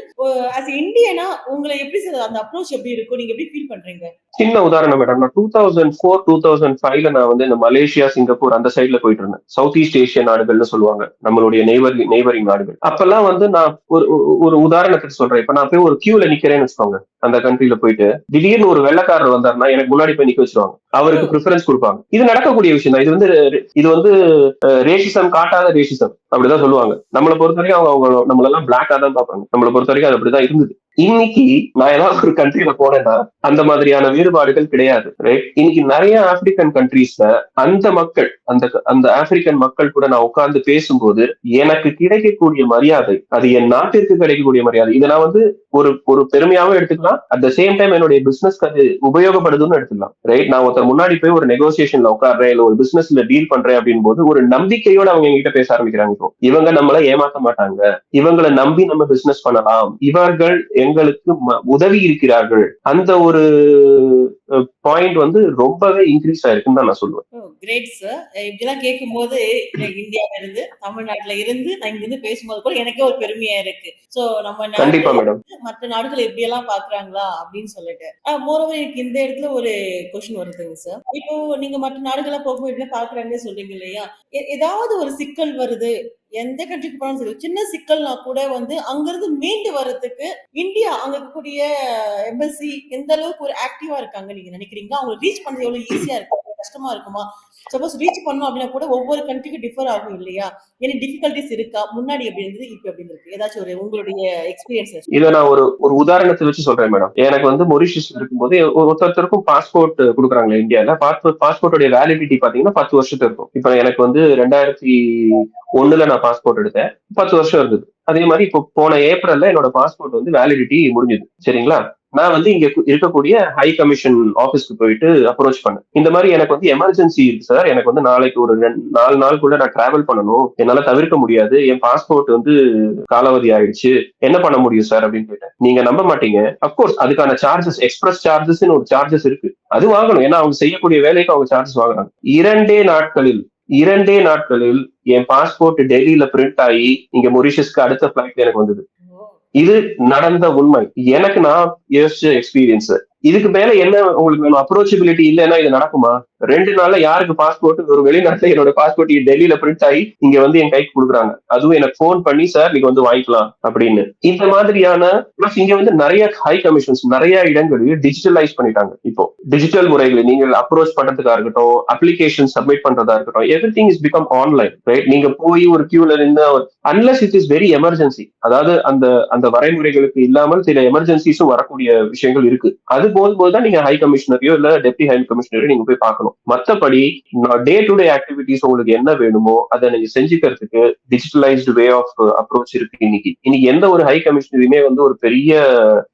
ஆஸ் இந்தியனா உங்களை எப்படி அந்த அப்ரோச் எப்படி இருக்கும்? நீங்க எப்படி ஃபீல் பண்றீங்க? சின்ன உதாரணம் மேடம் நான் two thousand four two thousand ஃபைவ்ல நான் வந்து இந்த மலேசியா சிங்கப்பூர் அந்த சைட்ல போயிட்டு இருந்தேன். சவுத் ஈஸ்ட் ஏஷிய நாடுகள்னு சொல்லுவாங்க. நம்மளுடைய நெய்வரி நெய்வரிங் நாடுகள். அப்பெல்லாம் வந்து நான் ஒரு ஒரு- உதாரணத்துக்கு சொல்றேன். இப்ப நான் போய் ஒரு கியூல நிக்கிறேன்னு வச்சுக்கோங்க. அந்த கண்ட்ரில போயிட்டு திடீர்னு ஒரு வெள்ளக்காரர் வந்தாருன்னா எனக்கு முன்னாடி போய் நிக்க வச்சிருவாங்க. அவருக்கு ப்ரிஃபரன்ஸ் கொடுப்பாங்க. இது நடக்கக்கூடிய விஷயம் தான். இது வந்து இது வந்து ரேசிசம் காட்டாத ரேசிசம் அப்படிதான் சொல்லுவாங்க. நம்மளை பொறுத்த வரைக்கும் அவங்க அவங்க நம்மளெல்லாம் பிளாக்கா தான் பார்ப்பாங்க. நம்மளை பொறுத்த வரைக்கும் அது அப்படிதான் இருந்தது. இன்னைக்கு நான் ஏதாவது ஒரு கண்ட்ரில போனேன்னா அந்த மாதிரியான வேறுபாடுகள் கிடையாது ரைட் இன்னைக்கு நிறைய ஆப்பிரிக்கன் கண்ட்ரீஸ்ல அந்த மக்கள் அந்த அந்த ஆப்பிரிக்கன் மக்கள் கூட நான் உட்கார்ந்து பேசும்போது எனக்கு கிடைக்கக்கூடிய மரியாதை அது என் நாட்டிற்கு கிடைக்கக்கூடிய மரியாதை இதை நான் வந்து ஒரு ஒரு பெருமையாவும் எடுத்துக்கலாம். அட் த சேம் டைம் என்னுடைய பிசினஸ்க்கு அது உபயோகப்படுதுன்னு எடுத்துக்கலாம் ரைட் நான் ஒருத்தர் முன்னாடி போய் ஒரு நெகோசியேஷன்ல உட்காடுறேன் இல்ல ஒரு பிசினஸ்ல டீல் பண்றேன் அப்படின்னு போது ஒரு நம்பிக்கையோட அவங்க என்கிட்ட பேச ஆரம்பிக்கிறாங்க இவங்க நம்மள ஏமாத்த மாட்டாங்க. இவங்களை நம்பி நம்ம பிசினஸ் பண்ணலாம். இவர்கள் எங்களுக்கு ம- உதவி இருக்கிறார்கள். அந்த ஒரு பாயிண்ட் வந்து ரொம்பவே இன்க்ரீஸ் ஆயிருக்குன்னு தான் நான் சொல்லுவேன். கிரேட் சார் இப்படிலாம் கேட்கும்போது எனக்கு இந்தியால இருந்து தமிழ்நாட்டுல இருந்து நான் இங்க இருந்து பேசும்போது கூட எனக்கே ஒரு பெருமையா இருக்கு. சோ நம்ம கண்டிப்பா மேடம் மற்ற நாடுகள் எப்படி எல்லாம் பாக்குறாங்களா அப்படின்னு சொல்லிட்டு. மோரோவர் எனக்கு இந்த இடத்துல ஒரு கொஸ்டின் வருதுங்க சார் இப்போ நீங்க மற்ற நாடுகளா போகும்போது எப்படி பாக்குறாங்கன்னு சொல்றீங்க இல்லையா? ஏதாவது ஒரு சிக்கல் வருது எந்த கண்ட்ரிக்கு போனாலும் சரி சின்ன சிக்கல்னா கூட வந்து அங்கிருந்து மீண்டு வர்றதுக்கு இந்தியா அங்க இருக்கக்கூடிய எம்பசி எந்த அளவுக்கு ஒரு ஆக்டிவா இருக்காங்க நீங்க நினைக்கிறீங்க அவங்க ரீச் பண்றது எவ்வளவு ஈஸியா இருக்கும்? கஷ்டமா இருக்குமா? சப்போஸ் ரீச் பண்ணோம் அப்படின்னா கூட ஒவ்வொரு கண்ட்ரிக்கு டிஃபர் ஆகும் இல்லையா? என்ன டிஃபிகல்டிஸ் இருக்கா? முன்னாடி எப்படி இருந்தது? இப்ப எப்படி இருக்கு? ஏதாச்சும் ஒரு உங்களுடைய எக்ஸ்பீரியன்ஸ் இதை நான் ஒரு ஒரு உதாரணத்தை வச்சு சொல்றேன் மேடம் எனக்கு வந்து மொரிஷியஸ் இருக்கும்போது ஒரு ஒருத்தருக்கும் பாஸ்போர்ட் கொடுக்குறாங்க இந்தியால. பாஸ்போர்ட் பாஸ்போர்ட்டோட வேலிடிட்டி பாத்தீங்கன்னா பத்து வருஷத்துக்கு இருக்கும். இப்ப எனக்கு வந்து ரெண்டாயிரத்தி ஒண்ணுல நான் பாஸ்போர்ட் எடுத்தேன். பத்து வருஷம் இருந்தது. அதே மாதிரி இப்போ போன ஏப்ரல்ல என்னோட பாஸ்போர்ட் வந்து வேலிடிட்டி முடிஞ்சது. சரிங்களா? நான் வந்து இங்க இருக்கக்கூடிய ஹை கமிஷன் ஆபீஸ்க்கு போயிட்டு அப்ரோச் பண்ணேன். இந்த மாதிரி எனக்கு வந்து எமர்ஜென்சி இருக்கு சார் எனக்கு வந்து நாளைக்கு ஒரு ரெண்டு நாலு நாளுக்குள்ள நான் டிராவல் பண்ணணும். என்னால தவிர்க்க முடியாது. என் பாஸ்போர்ட் வந்து காலாவதி ஆயிடுச்சு. என்ன பண்ண முடியும் சார் அப்படின்னு கேட்டேன். நீங்க நம்ப மாட்டீங்க. அப்கோர்ஸ் அதுக்கான சார்ஜஸ் எக்ஸ்பிரஸ் சார்ஜஸ் ஒரு சார்ஜஸ் இருக்கு. அது வாங்கணும். ஏன்னா அவங்க செய்யக்கூடிய வேலைக்கு அவங்க சார்ஜஸ் வாங்குறாங்க. இரண்டே நாட்களில் இரண்டே நாட்களில் என் பாஸ்போர்ட் டெல்லியில பிரிண்ட் ஆகி இங்க மொரிஷியஸ்க்கு அடுத்த பிளைட் எனக்கு வந்தது. இது நடந்த உண்மை. எனக்கு நான் யோசிச்ச எக்ஸ்பீரியன்ஸ் இதுக்கு மேல என்ன உங்களுக்கு வேணும்? அப்ரோச்சபிலிட்டி இல்லைன்னா இது நடக்குமா? ரெண்டு நாள்ல யாருக்கு பாஸ்போர்ட் ஒரு வெளிநாட்டுல என்னோட பாஸ்போர்ட் டெல்லியில பிரிண்ட் ஆகி இங்க வந்து என் கைக்கு கொடுக்குறாங்க. அதுவும் எனக்கு ஃபோன் பண்ணி சார் நீங்க வந்து வாங்கிக்கலாம் அப்படின்னு. இந்த மாதிரியான பிளஸ் இங்க வந்து நிறைய ஹை கமிஷன்ஸ் நிறைய இடங்களில் டிஜிட்டலைஸ் பண்ணிட்டாங்க இப்போ. டிஜிட்டல் முறைகளை நீங்கள் அப்ரோச் பண்றதுக்கா இருக்கட்டும் அப்ளிகேஷன் சப்மிட் பண்றதா இருக்கட்டும் everything is become online right நீங்க போய் ஒரு கியூல இருந்து unless it is very emergency அதாவது அந்த அந்த வரைமுறைகளுக்கு இல்லாமல் சில எமர்ஜென்சிஸும் வரக்கூடிய விஷயங்கள் இருக்கு. அது போகும்போது தான் நீங்க ஹை கமிஷனரையோ இல்ல டெப்டி ஹை கமிஷனரையோ நீங்க போய் பார்க்கணும். மத்தபடி டே டு டே ஆக்டிவிட்டிஸ் உங்களுக்கு என்ன வேணுமோ அதை நீங்க செஞ்சுக்கிறதுக்கு டிஜிட்டலைஸ்டு வே ஆஃப் அப்ரோச் இருக்கு இன்னைக்கு. இன்னைக்கு எந்த ஒரு ஹை கமிஷனரையுமே வந்து ஒரு பெரிய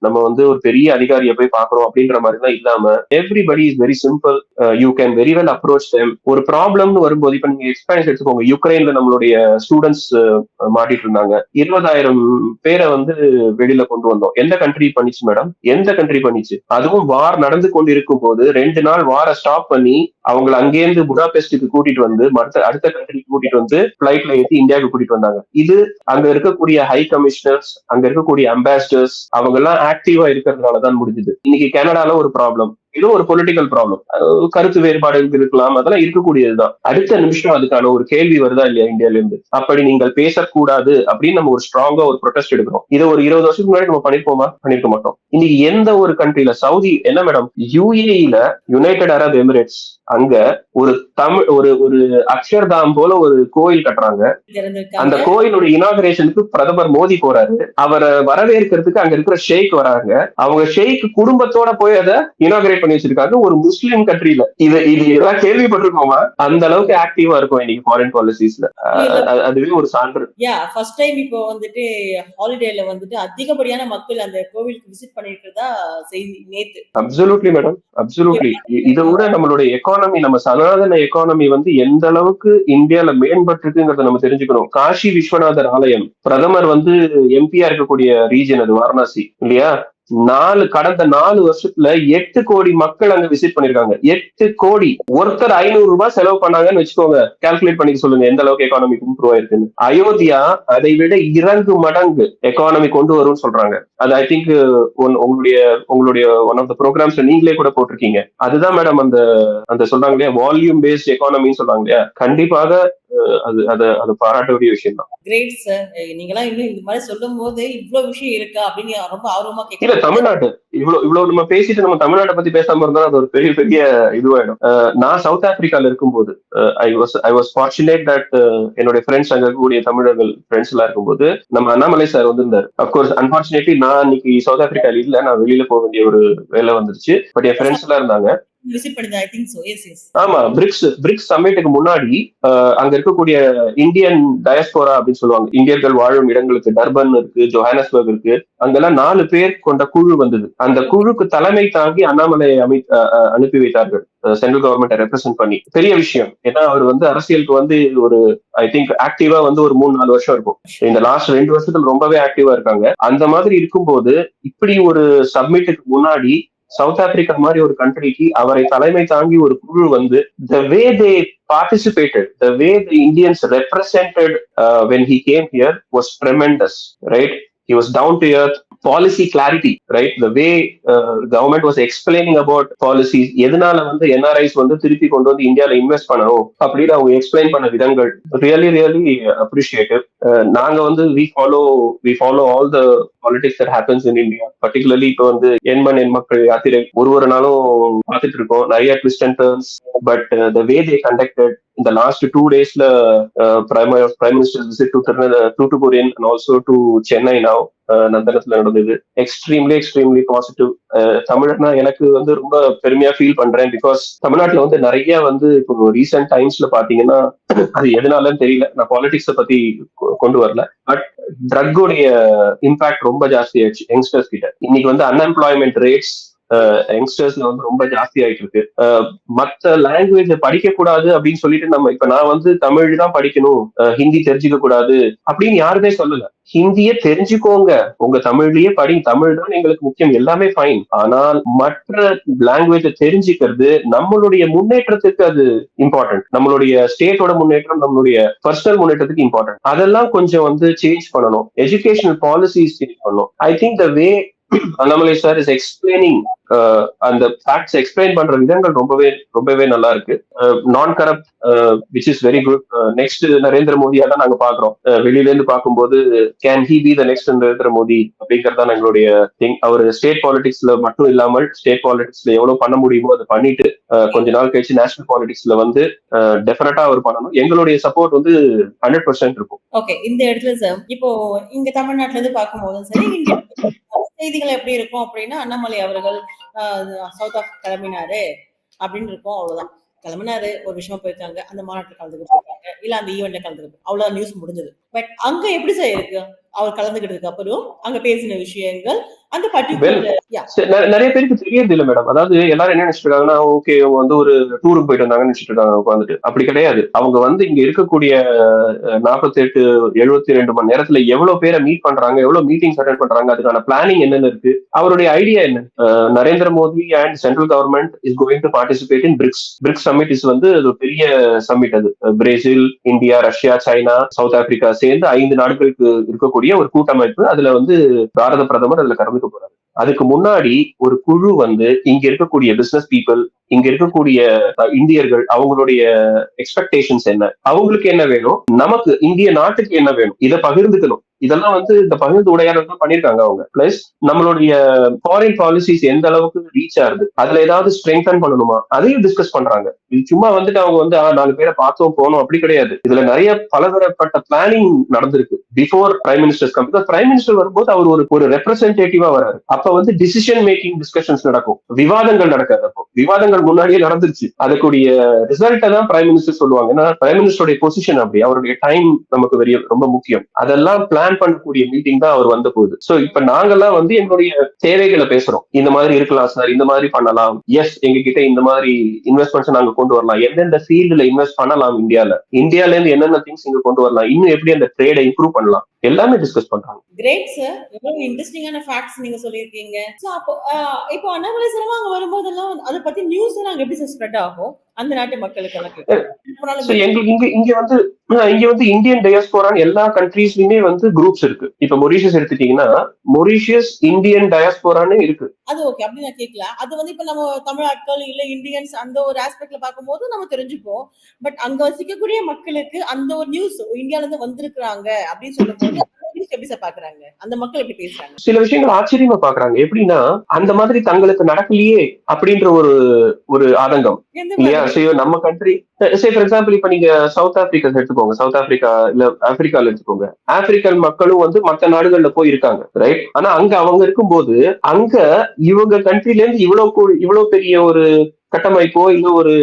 நம்ம வந்து ஒரு பெரிய அதிகாரியை போய் பாக்குறோம் அப்படின்ற மாதிரி தான் இல்லாம everybody is very simple you can very well approach them ஒரு ப்ராப்ளம்னு வரும்போது இப்ப நீங்க எக்ஸ்பீரியன்ஸ் எடுத்துக்கோங்க. யுக்ரைன்ல நம்மளுடைய ஸ்டூடெண்ட்ஸ் uh, மாட்டிட்டு இருந்தாங்க. இருபதாயிரம் பேரை வந்து வெளியில கொண்டு வந்தோம். எந்த கண்ட்ரி பண்ணிச்சு மேடம் எந்த கண்ட்ரி பண்ணிச்சு? அது அதுவும் வார் நடந்து கொண்டு இருக்கும் போது ரெண்டு நாள் வார ஸ்டாப் பண்ணி அவங்கள அங்கேருந்து புடாபெஸ்டுக்கு கூட்டிட்டு வந்து மற்ற அடுத்த கண்ட்ரிக்கு கூட்டிட்டு வந்து பிளைட்ல ஏற்றி இந்தியாவுக்கு கூட்டிட்டு வந்தாங்க. இது அங்க இருக்கக்கூடிய ஹை கமிஷனர்ஸ் அங்க இருக்கக்கூடிய அம்பாசிடர்ஸ் அவங்க எல்லாம் ஆக்டிவா இருக்கிறதுனால தான் முடிஞ்சது. இன்னைக்கு கனடால ஒரு ப்ராப்ளம் இது ஒரு பொலிட்டிக்கல் ப்ராப்ளம் கருத்து வேறுபாடுகள் இருக்கலாம் அதெல்லாம் இருக்கக்கூடியதுதான். அடுத்த நிமிஷம் அதுக்கான ஒரு கேள்வி வருதா இல்லையா இந்தியால இருந்து அப்படி நீங்கள் பேசக்கூடாது அப்படின்னு நம்ம ஒரு ஸ்ட்ராங்கா ஒரு ப்ரொடெஸ்ட் எடுக்கிறோம். இதை ஒரு இருபது வருஷத்துக்கு முன்னாடி நம்ம பண்ணிருப்போமா பண்ணிருக்க மாட்டோம். இன்னைக்கு எந்த ஒரு கண்ட்ரில சவுதி என்ன மேடம் யூஏஇல யுனைடெட் அரப் எமிரேட்ஸ் அங்க ஒரு தமிழ் ஒரு ஒரு அக்ஷர்தாம் போல ஒரு கோயில் கட்டுறாங்க. அந்த கோயிலுடைய இனாகரேஷனுக்கு பிரதமர் மோடி போறாரு. அவரை வரவேற்கிறதுக்கு அங்க இருக்கிற ஷேக் வராங்க. அவங்க ஷேக் குடும்பத்தோட போய் அதை இனாகரேட் பண்ணி வச்சிருக்காங்க. ஒரு முஸ்லீம் கண்ட்ரில இது இது எல்லாம் கேள்விப்பட்டிருக்கோமா? அந்த அளவுக்கு ஆக்டிவா இருக்கும் இன்னைக்கு ஃபாரின் பாலிசிஸ்ல அதுவே ஒரு சான்று. யா ஃபர்ஸ்ட் டைம் இப்போ வந்துட்டு ஹாலிடேல வந்துட்டு அதிகப்படியான மக்கள் அந்த கோவிலுக்கு விசிட் பண்ணிருக்கிறதா செய்தி நேத்து. அப்சல்யூட்லி மேடம் அப்சல்யூட்லி இதை விட நம்மளுடைய எக்கானமி நம்ம சனாதன எக்கானமி வந்து எந்த அளவுக்கு இந்தியால மேம்பட்டிருக்குங்கிறத நம்ம தெரிஞ்சுக்கணும். காஷி விஸ்வநாதர் ஆலயம் பிரதமர் வந்து எம்பியா இருக்கக்கூடிய ரீஜன் அது வாரணாசி இல்லையா? நாலு கடந்த நாலு வருஷத்துல எட்டு கோடி மக்கள் அங்க விசிட் பண்ணிருக்காங்க. எட்டு கோடி. ஒருத்தர் ஐநூறு ரூபாய் செலவு பண்ணாங்கன்னு வச்சுக்கோங்க. கால்குலேட் பண்ணிக்க சொல்லுங்க. எந்த அளவுக்கு எக்கானமி இம்ப்ரூவ் ஆயிருக்குன்னு. அயோத்தியா அதை விட இறங்கு மடங்கு எக்கானமி கொண்டு வரும்னு சொல்றாங்க. அது ஐ திங்க் உங்களுடைய உங்களுடைய ஒன் ஆஃப் த ப்ரோக்ராம்ஸ் நீங்களே கூட போட்டிருக்கீங்க. அதுதான் மேடம் அந்த அந்த சொல்றாங்க இல்லையா? வால்யூம் பேஸ்ட் எக்கானமின்னு சொல்றாங்க இல்லையா? கண்டிப்பாக அது அத அது பாராட்டக்கூடிய விஷயம் தான் கிரேட் சார் நீங்களாம் இன்னும் இந்த மாதிரி சொல்லும் போது இவ்வளவு விஷயம் இருக்கா அப்படின்னு ரொம்ப ஆர்வமா இல்ல கேட்க தமிழ்நாட்டு. இவ்வளவு இவ்வளவு நம்ம பேசிட்டு நம்ம தமிழ்நாட்டை பத்தி பேசாம இருந்தா அது ஒரு பெரிய பெரிய இதுவாயிடும். நான் சவுத் ஆப்பிரிக்கால இருக்கும்போது I was I was fortunate that என்னுடைய ஃப்ரெண்ட்ஸ் அங்க இருக்கக்கூடிய தமிழர்கள் ஃப்ரெண்ட்ஸ் எல்லாம் இருக்கும்போது நம்ம அண்ணாமலை சார் வந்திருந்தாரு. அப்கோர்ஸ் அன்பார்ச்சுனேட்லி நான் இன்னைக்கு சவுத் ஆப்பிரிக்கால இல்ல. நான் வெளியில போக வேண்டிய ஒரு வேலை வந்துருச்சு. பட் என் ஃப்ரெண்ட்ஸ் எல்லாம் இருந்தாங்க. Visit I think so yes yes ஆமா பிரிக்ஸ் பிரிக்ஸ் சம்மிட்டுக்கு முன்னாடி அஹ், அங்க இருக்கக்கூடிய இந்தியன் டயஸ்போரா அப்படின்னு சொல்லுவாங்க. இந்தியர்கள் வாழும் இடங்களுக்கு டர்பன் இருக்கு ஜோஹானஸ்பர்க் இருக்கு அங்கெல்லாம் நாலு பேர் கொண்ட குழு வந்தது. அந்த குழுக்கு தலைமை தாங்கி அண்ணாமலை அமை அனுப்பி வைத்தார்கள். சென்ட்ரல் கவர்மெண்ட்டை ரெப்ரசென்ட் பண்ணி. பெரிய விஷயம். ஏன்னா அவர் வந்து அரசியலுக்கு வந்து ஒரு ஐ திங்க் ஆக்டிவா வந்து ஒரு மூணு நாலு வருஷம் இருக்கும். இந்த லாஸ்ட் ரெண்டு வருஷத்துல ரொம்பவே ஆக்டிவா இருக்காங்க. அந்த மாதிரி இருக்கும்போது இப்படி ஒரு சப்மிட்டுக்கு முன்னாடி சவுத் ஆப்பிரிக்கா மாதிரி ஒரு கண்ட்ரிக்கு அவரை தலைமை தாங்கி ஒரு குழு வந்து the way they participated the way the Indians represented when he came here was tremendous right he was down to earth policy clarity right the way government was explaining about explaining எதனால வந்து NRIs வந்து திருப்பி கொண்டு வந்து இந்தியால invest பண்ணணும் அப்படின்னு அவங்க எக்ஸ்பிளைன் பண்ண விதங்கள் ரியலி ரியலி அப்ரிஷியேட்டிவ் நாங்க வந்து we follow we follow all the politics that happens in India particularly இப்போ வந்து எண்மன் எண் மக்கள் யாத்திரை ஒரு ஒரு நாளும் பார்த்துட்டு இருக்கோம். நிறைய twist and turns but the way they conducted இந்த லாஸ்ட் டூ டேஸ்ல prime prime minister visit to தூட்டுக்குரியன் and also to Chennai now நந்தனத்துல நடந்தது. எக்ஸ்ட்ரீம்லி எக்ஸ்ட்ரீம்லி பாசிட்டிவ் தமிழர்னா எனக்கு வந்து ரொம்ப பெருமையா ஃபீல் பண்றேன் பிகாஸ் தமிழ்நாட்டுல வந்து நிறைய வந்து இப்போ ரீசெண்ட் டைம்ஸ்ல பாத்தீங்கன்னா அது எதனாலன்னு தெரியல. நான் பாலிடிக்ஸ பத்தி கொ- கொண்டு வரல. பட் ட்ரக்குடைய இம்பாக்ட் ரொம்ப ஜாஸ்தி ஆயிடுச்சு யங்ஸ்டர்ஸ் கிட்ட. இன்னைக்கு வந்து அன்எம்ப்ளாய்மெண்ட் ரேட்ஸ் யங்ஸ்டர்ஸ்ல வந்து ரொம்ப ஜாஸ்தி ஆயிட்டு இருக்கு அஹ் மத்த லாங்குவேஜ் படிக்க கூடாது அப்படின்னு சொல்லிட்டு நம்ம இப்ப நான் வந்து தமிழ் தான் படிக்கணும். ஹிந்தி தெரிஞ்சுக்க கூடாது அப்படின்னு யாருமே சொல்லல. ஹிந்திய தெரிஞ்சுக்கோங்க. உங்க தமிழ்லயே படி. தமிழ் தான் எங்களுக்கு முக்கியம். எல்லாமே ஃபைன் ஆனால் மற்ற லாங்குவேஜ தெரிஞ்சுக்கிறது நம்மளுடைய முன்னேற்றத்துக்கு அது இம்பார்ட்டன்ட் நம்மளுடைய ஸ்டேட்டோட முன்னேற்றம் நம்மளுடைய பர்சனல் முன்னேற்றத்துக்கு இம்பார்ட்டன்ட் அதெல்லாம் கொஞ்சம் வந்து சேஞ்ச் பண்ணணும். எஜுகேஷனல் பாலிசிஸ் சேஞ்ச் பண்ணணும். I think the way Annamalai sir is explaining அந்த ஃபேக்ட்ஸ் எக்ஸ்பிளைன் பண்ற விதங்கள் ரொம்பவே ரொம்பவே நல்லா இருக்கு. நான் corrupt which is very good next Narendra மோடியா தான் நாங்க பாக்குறோம் வெளியில இருந்து பார்க்கும்போது can he be the next Narendra Modi அப்படிங்கறதான் எங்களுடைய திங் அவர் ஸ்டேட் பாலிடிக்ஸ்ல மட்டும் இல்லாமல் ஸ்டேட் பாலிடிக்ஸ்ல எவ்வளவு பண்ண முடியுமோ அதை பண்ணிட்டு கொஞ்ச நாள் கழிச்சு நேஷனல் பாலிடிக்ஸ்ல வந்து டெஃபினட்டா அவர் பண்ணணும். எங்களுடைய சப்போர்ட் வந்து ஹண்ட்ரட் பர்சன்ட் இருக்கும். ஓகே இந்த இடத்துல சார் இப்போ இங்க தமிழ்நாட்டுல இருந்து பார்க்கும்போதும் சரி செய்திகள் எப்படி இருக்கும் அப்படின்னா அண்ணாமலை அவர்கள் சவுத் ஆஃப் கிளம்பினாரு அப்படின்னு இருக்கும் அவ்வளவுதான். கிளம்பினாரு ஒரு விஷயமா போயிருக்காங்க அந்த மாநாட்டில் கலந்துக்க போயிருக்காங்க இல்ல அந்த ஈவெண்ட்ல கலந்துக்க அவ்வளவுதான் நியூஸ் முடிஞ்சது. பட் அங்க எப்படி சார் இருக்கு? அவர் கலந்துக்கிட்டதுக்கு அப்புறம் அங்க பேசின விஷயங்கள் அந்த பர்டிகுலர் நிறைய பேருக்கு தெரியறது இல்ல மேடம் அதாவது எல்லாரும் என்ன நினைச்சிட்டு இருக்காங்கன்னா ஓகே அவங்க வந்து ஒரு டூருக்கு போயிட்டு வந்தாங்கன்னு நினைச்சிட்டு இருக்காங்க உட்காந்துட்டு அப்படி கிடையாது. அவங்க வந்து இங்க இருக்கக்கூடிய நாற்பத்தி எட்டு எழுபத்தி ரெண்டு மணி நேரத்துல எவ்வளவு பேரை மீட் பண்றாங்க எவ்வளவு மீட்டிங்ஸ் அட்டன் பண்றாங்க அதுக்கான பிளானிங் என்னென்ன இருக்கு அவருடைய ஐடியா என்ன? Narendra Modi and central government is going to participate in BRICS BRICS summit is வந்து அது ஒரு பெரிய சமிட் அது. Brazil India Russia China South Africa சேர்ந்து ஐந்து நாடுகளுக்கு இருக்கக்கூடிய ஒரு கூட்டமைப்பு. அதுல வந்து பாரத பிரதமர் அதுல கலந்துக்க போறாரு. அதுக்கு முன்னாடி ஒரு குழு வந்து இங்க இருக்கக்கூடிய பிசினஸ் பீப்புள் இங்க இருக்கக்கூடிய இந்தியர்கள் அவங்களுடைய எக்ஸ்பெக்டேஷன்ஸ் என்ன? அவங்களுக்கு என்ன வேணும்? நமக்கு இந்திய நாட்டுக்கு என்ன வேணும்? இதை பகிர்ந்துக்கணும். இதெல்லாம் வந்து இந்த பகிர்ந்து உரையாடல் தான் பண்ணிருக்காங்க அவங்க. பிளஸ் நம்மளுடைய ஃபாரின் பாலிசிஸ் எந்த அளவுக்கு ரீச் ஆகுது அதுல ஏதாவது ஸ்ட்ரெங்தன் பண்ணணுமா? அதையும் டிஸ்கஸ் பண்றாங்க. இது சும்மா வந்துட்டு அவங்க வந்து நாலு பேரை பார்த்தோம் போனோம் அப்படி கிடையாது. இதுல நிறைய பலதரப்பட்ட பிளானிங் நடந்திருக்கு. Before prime minister come prime minister வரும்போது அவர் ஒரு ஒரு ரெப்ரஸன்டேட்டிவா வராரு. அப்ப வந்து டிசிஷன் மேக்கிங் டிஸ்கஷன்ஸ் நடக்கும். விவாதங்கள் நடக்காது அப்போ. விவாதங்கள் முன்னாடியே நடந்துருச்சு. அதுக்குடைய ரிசல்ட்டை தான் பிரைம் மினிஸ்டர் சொல்லுவாங்க. ஏன்னா பிரைம் மினிஸ்டருடைய பொசிஷன் அப்படி அவருடைய டைம் நமக்கு வெறிய ரொம்ப முக்கியம். அதெல்லாம் பிளான் பண்ணக்கூடிய மீட்டிங் தான் அவர் வந்த போகுது சோ இப்ப நாங்கெல்லாம் வந்து எங்களுடைய தேவைகளை பேசுறோம். இந்த மாதிரி இருக்கலாம் சார் இந்த மாதிரி பண்ணலாம். எஸ் எங்க கிட்ட இந்த மாதிரி இன்வெஸ்ட்மெண்ட்ஸ் நாங்க கொண்டு வரலாம். எந்தெந்த ஃபீல்டுல இன்வெஸ்ட் பண்ணலாம் இந்தியால? இந்தியால இருந்து என்னென்ன திங்ஸ் இங்க கொண்டு வரலாம்? இன்னும் எப்படி அந்த ட்ரேடை இம்ப்ரூவ் பண்ணலாம்? எல்லாமே டிஸ்கஸ் பண்றாங்க. கிரேட் சார் எவ்வளவு இன்ட்ரெஸ்டிங்கான ஃபேக்ட்ஸ் நீங்க சொல்லியிருக்கீங்க. ஸோ அப்போ இப்போ அண்ணாமலை சினிமா அங்க வரும்போதெல்லாம் அதை பத்தி நியூஸ் எல்லாம் அங்க எப்படி சார் ஸ்ப்ரெட் ஆகும்? அந்த நாட்டு. போனாலும் So, எங்களுக்கு இங்க வந்து இங்க வந்து இந்தியன் டயஸ்போரான்னு எல்லா கண்ட்ரீஸ்லயுமே வந்து குரூப்ஸ் இருக்கு இப்ப மொரீஷியஸ் எடுத்துட்டீங்கன்னா மொரீஷியஸ் இந்தியன் டயஸ்போரான்னு இருக்கு அது ஓகே. அப்படி நான் கேட்கல. அது வந்து இப்ப நம்ம தமிழ் ஆட்கள், இல்ல இந்தியன்ஸ் அந்த ஒரு ஆஸ்பெக்ட்ல பார்க்கும்போது நம்ம தெரிஞ்சுப்போம். பட் அங்க வசிக்கக்கூடிய மக்களுக்கு அந்த ஒரு நியூஸ் இந்தியால இருந்து வந்திருக்கிறாங்க அப்படின்னு அந்த நியூஸ் எப்படி சார் பாக்குறாங்க? அந்த மக்கள் எப்படி பேசுறாங்க? சில விஷயங்கள் ஆச்சரியமா பாக்குறாங்க எப்படின்னா அந்த மாதிரி தங்களுக்கு நடக்கலையே அப்படின்ற ஒரு ஒரு ஆதங்கம் இல்லையா நம்ம கண்ட்ரி சே ஃபார் எக்ஸாம்பிள் இப்ப நீங்க சவுத் ஆப்பிரிக்கா எடுத்துக்கோங்க. சவுத் ஆப்பிரிக்கா இல்ல ஆப்பிரிக்கால எடுத்துக்கோங்க. ஆப்பிரிக்கன் மக்களும் வந்து மத்த நாடுகள்ல போய் இருக்காங்க ரைட் ஆனா அங்க அவங்க இருக்கும்போது அங்க இவங்க கண்ட்ரில இருந்து இவ்வளவு கூ- இவ்வளவு பெரிய ஒரு கட்டமைப்போ இல்ல ஒரு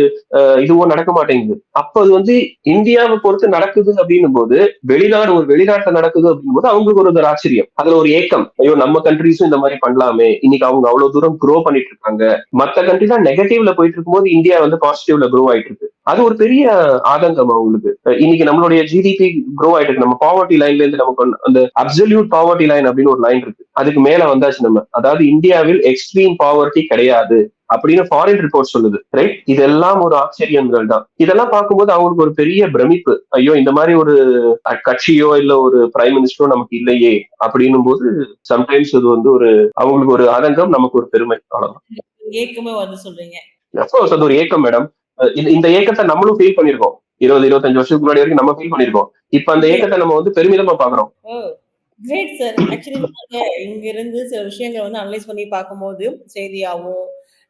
இதுவோ நடக்க மாட்டேங்குது. அப்ப அது வந்து இந்தியாவை பொறுத்து நடக்குது அப்படின்னும் போது வெளிநாடு ஒரு வெளிநாட்டுல நடக்குது அப்படின்னும் போது அவங்களுக்கு ஒரு ஒரு ஆச்சரியம். அதுல ஒரு ஏக்கம். ஐயோ நம்ம கண்ட்ரிஸும் இந்த மாதிரி பண்ணலாமே. இன்னைக்கு அவங்க அவ்வளவு தூரம் க்ரோ பண்ணிட்டு இருக்காங்க. மத்த கண்ட்ரி தான் நெகட்டிவ்ல போயிட்டு இருக்கும்போது இந்தியா வந்து பாசிட்டிவ்ல க்ரோ ஆயிட்டு இருக்கு. அது ஒரு பெரிய ஆதங்கம் அவங்களுக்கு. இன்னைக்கு நம்மளுடைய ஜிடிபி க்ரோ ஆயிட்டு இருக்கு. நம்ம பாவர்ட்டி லைன்ல இருந்து நமக்கு அந்த அப்சல்யூட் பாவர்ட்டி லைன் அப்படின்னு ஒரு லைன் இருக்கு. அதுக்கு மேல வந்தாச்சு நம்ம. அதாவது இந்தியாவில் எக்ஸ்ட்ரீம் பாவர்ட்டி கிடையாது அப்படின்னு ஃபாரின் ரிப்போர்ட் சொல்லுது. ரைட் இதெல்லாம் ஒரு ஆச்சரியங்கள் தான். இதெல்லாம் பார்க்கும்போது அவங்களுக்கு ஒரு பெரிய பிரமிப்பு. ஐயோ இந்த மாதிரி ஒரு கட்சியோ இல்ல ஒரு பிரைம் மினிஸ்டரோ நமக்கு இல்லையே அப்படின்னும் போது சம்டைம்ஸ் இது வந்து ஒரு அவங்களுக்கு ஒரு ஆதங்கம் நமக்கு ஒரு பெருமை. அவ்வளவுதான். ஏக்கமே வந்து சொல்றீங்க. அப்கோர்ஸ் அது ஒரு ஏக்கம் மேடம் இந்த ஏக்கத்தை நம்மளும் ஃபீல் பண்ணிருக்கோம் இருபது இருபத்தஞ்சு வருஷத்துக்கு முன்னாடி வரைக்கும் நம்ம ஃபீல் பண்ணிருக்கோம் இப்ப அந்த ஏக்கத்தை நம்ம வந்து பெருமிதமா பாக்குறோம்! Great sir. ஆக்சுவலி இங்க இருந்து சில விஷயங்கள வந்து அனலைஸ் பண்ணி பார்க்கும்போது, செய்தியாவோ,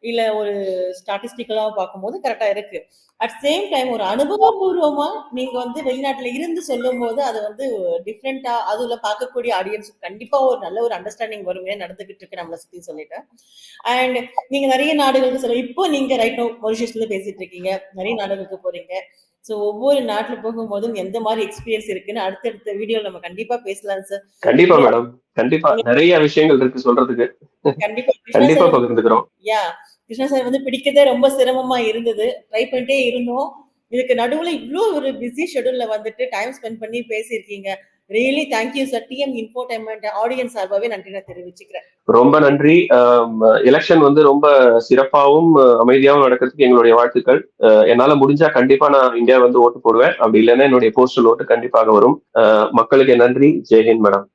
இல்ல ஒரு ஸ்டாட்டிஸ்டிக்கலா பார்க்கும்போது கரெக்ட்டா இருக்கு. அட் சேம் டைம் ஒரு அனுபவபூர்வமா நீங்க வந்து வெளிநாட்டுல இருந்து சொல்லும்போது, அது வந்து டிஃபரெண்ட்டா அதுல பார்க்கக்கூடிய ஆடியன்ஸ்க்கு கண்டிப்பா ஒரு நல்ல ஒரு அண்டர்ஸ்டாண்டிங் வரும். நடந்துகிட்டு இருக்கு நம்மள சுத்தி சொல்லிட்டேன். அண்ட் நீங்க நெறைய நாடுகளுக்கு சொல்ல இப்போ நீங்க ரைட் நவ் மொரிஷியஸ்ல பேசிட்டு இருக்கீங்க. நெறைய நாடுகளுக்கு போறீங்க. ஸோ ஒவ்வொரு நாட்டுல போகும்போதும் எந்த மாரி எக்ஸ்பீரியன்ஸ் இருக்குன்னு அடுத்தடுத்த வீடியோல நம்ம கண்டிப்பா பேசலாம் சார். கண்டிப்பா மேடம் கண்டிப்பா நிறைய விஷயங்கள் இருக்கு சொல்றதுக்கு கண்டிப்பா கண்டிப்பா பகிர்ந்துக்கிறோம் யா கிருஷ்ணா சார் வந்து பிடிக்கதே ரொம்ப சிரமமா இருந்தது. ட்ரை பண்ணிட்டே இருந்தோம். இதுக்கு நடுவில் இவ்வளோ ஒரு பிஸி ஷெடியூல்ல வந்துட்டு டைம் ஸ்பெண்ட் பண்ணி பேசியிருக்கீங்க. Really thank you sir. DM infotainment audience சார்பாவே நன்றி நான் தெரிவிச்சுக்கிறேன். ரொம்ப நன்றி எலெக்ஷன் வந்து ரொம்ப சிறப்பாகவும் அமைதியாகவும் நடக்கிறதுக்கு எங்களுடைய வாழ்த்துக்கள் என்னால் என்னால முடிஞ்சா கண்டிப்பா நான் இந்தியா வந்து ஓட்டு போடுவேன் அப்படி இல்லைன்னா என்னுடைய போஸ்டல் ஓட்டு கண்டிப்பாக வரும் மக்களுக்கு நன்றி ஜெய்ஹிந்த் மேடம்